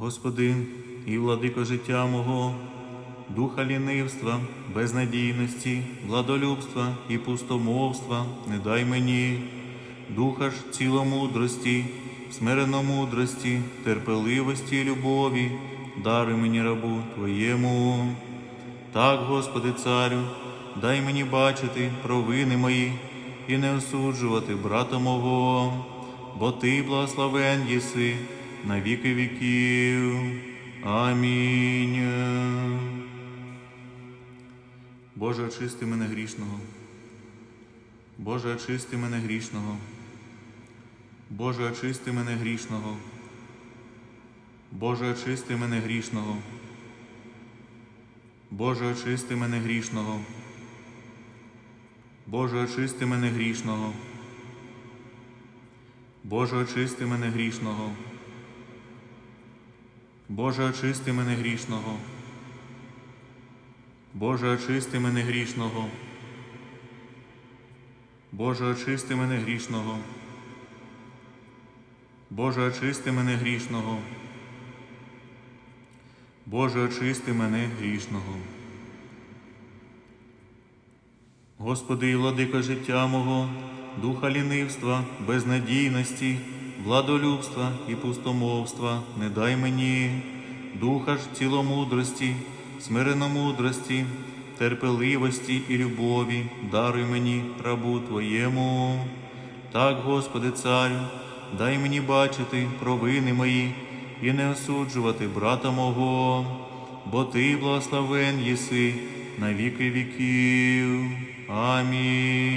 Господи, і владико життя мого, духа лінивства, безнадійності, владолюбства і пустомовства не дай мені, духа ж ціломудрості, смиренномудрості, терпеливості і любові, даруй мені рабу Твоєму. Так, Господи Царю, дай мені бачити провини мої і не осуджувати брата мого, бо Ти благословен єси на віки віків. Амінь. Боже, очисти мене грішного. Боже, очисти мене грішного. Боже, очисти мене грішного. Боже, очисти мене грішного. Боже, очисти мене грішного. Боже, очисти мене грішного. Боже, очисти мене грішного. Боже, очисти мене грішного. Боже, очисти мене грішного. Боже, очисти мене грішного. Боже, очисти мене грішного. Боже, очисти мене грішного. Господи, і владика життя мого, духа лінивства, безнадійності, владолюбства і пустомовства не дай мені, духа ж ціломудрості, смиреномудрості, терпеливості і любові, даруй мені, рабу Твоєму. Так, Господи, Царю, дай мені бачити провини мої і не осуджувати брата мого, бо Ти благословен єси на віки віків. Амінь.